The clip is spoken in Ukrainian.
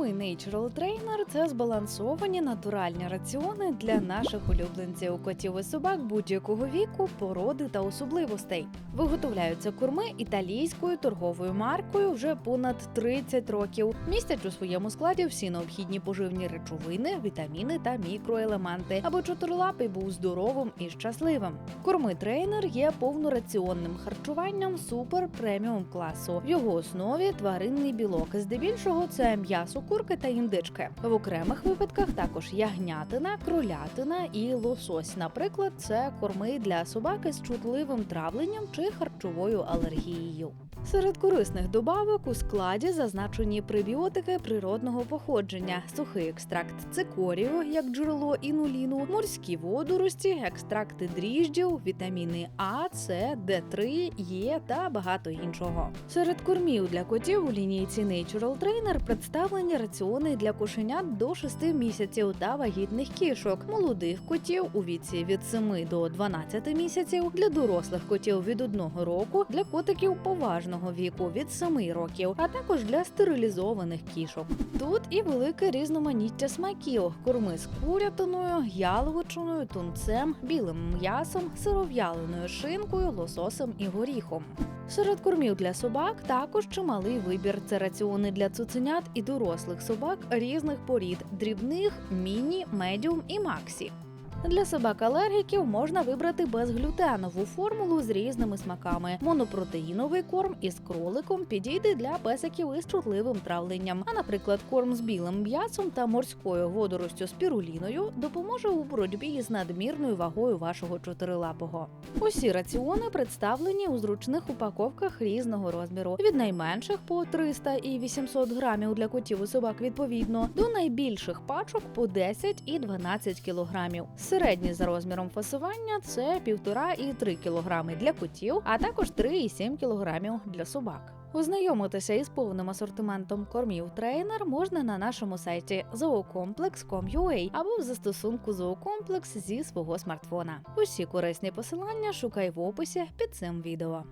Корми Natural Trainer – це збалансовані натуральні раціони для наших улюбленців котів і собак будь-якого віку, породи та особливостей. Виготовляються корми італійською торговою маркою вже понад 30 років. Містять у своєму складі всі необхідні поживні речовини, вітаміни та мікроелементи, аби чотирилапий був здоровим і щасливим. Корми трейнер є повнораціонним харчуванням супер преміум класу. В його основі тваринний білок. Здебільшого це м'ясо курки та індички. В окремих випадках також ягнятина, кролятина і лосось. Наприклад, це корми для собаки з чутливим травленням чи харчовою алергією. Серед корисних добавок у складі зазначені пребіотики природного походження, сухий екстракт цикорію як джерело інуліну, морські водорості, екстракти дріжджів, вітаміни А, С, Д3, Е та багато іншого. Серед кормів для котів у лінійці Natural Trainer представлені раціони для кошенят до 6 місяців та вагітних кішок, молодих котів у віці від 7 до 12 місяців, для дорослих котів від 1 року, для котиків поважного віку від 7 років, а також для стерилізованих кішок. Тут і велике різноманіття смаків: корми з курятиною, яловичиною, тунцем, білим м'ясом, сиров'яленою шинкою, лососем і горіхом. Серед кормів для собак також чималий вибір. Це раціони для цуценят і дорослих собак різних порід: дрібних, міні, медіум і максі. Для собак-алергіків можна вибрати безглютенову формулу з різними смаками. Монопротеїновий корм із кроликом підійде для песиків із чутливим травленням. А, наприклад, корм з білим м'ясом та морською водоростю спіруліною допоможе у боротьбі з надмірною вагою вашого чотирилапого. Усі раціони представлені у зручних упаковках різного розміру від найменших по 300 і 800 грамів для котів і собак відповідно до найбільших пачок по 10 і 12 кілограмів. Середні за розміром фасування це 1,5 і 3 кілограми для котів, а також 3,7 кілограмів для собак. Ознайомитися із повним асортиментом кормів трейнер можна на нашому сайті zoocomplex.com.ua або в застосунку Zoocomplex зі свого смартфона. Усі корисні посилання шукай в описі під цим відео.